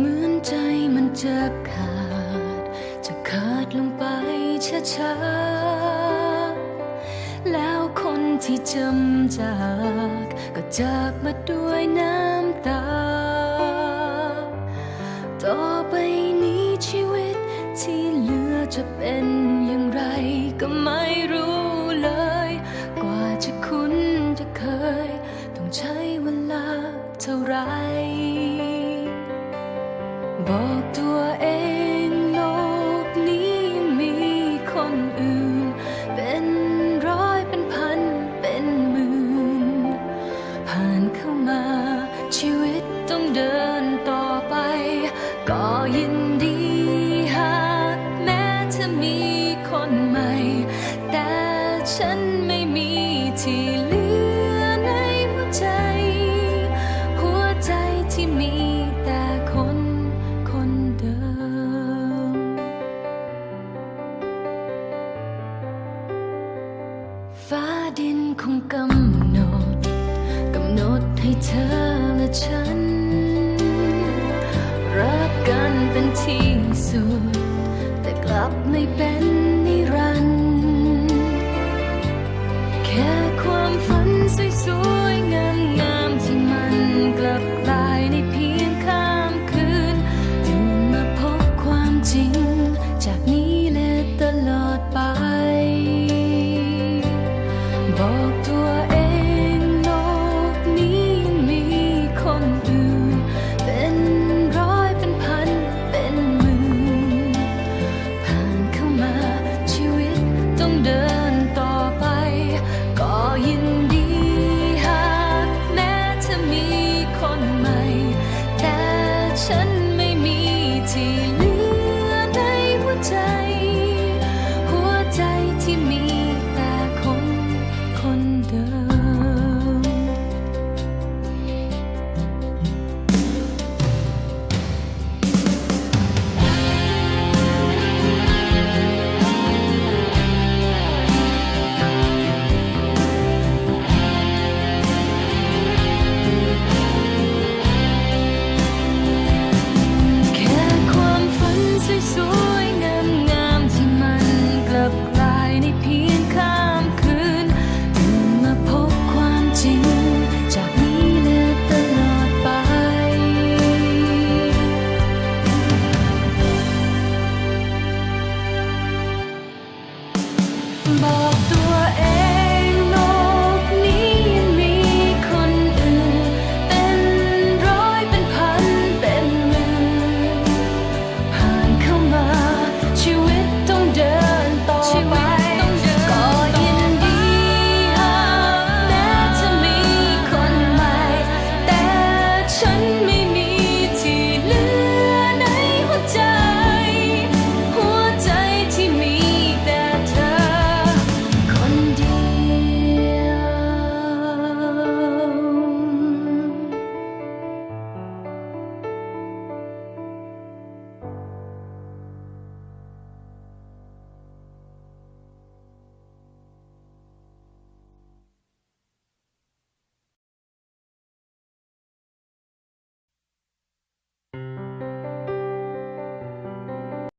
เหมือนใจมันจะขาด จะขาดลงไปช้าๆ แล้วคนที่จำจาก ก็จากมาด้วยน้ำตา ต่อไปนี้ชีวิตที่เหลือจะเป็นอย่างไรก็ไม่รู้ บอกตัวเองโลกนี้มีคนอื่น เป็นร้อยเป็นพันเป็นหมื่น ผ่านเข้ามา ชีวิตต้องเดินต่อไป ก็ยินดีหากแม้จะมีคนใหม่ แต่ฉันไม่มีที่ ที่สุด แต่กลับไม่เป็น azul.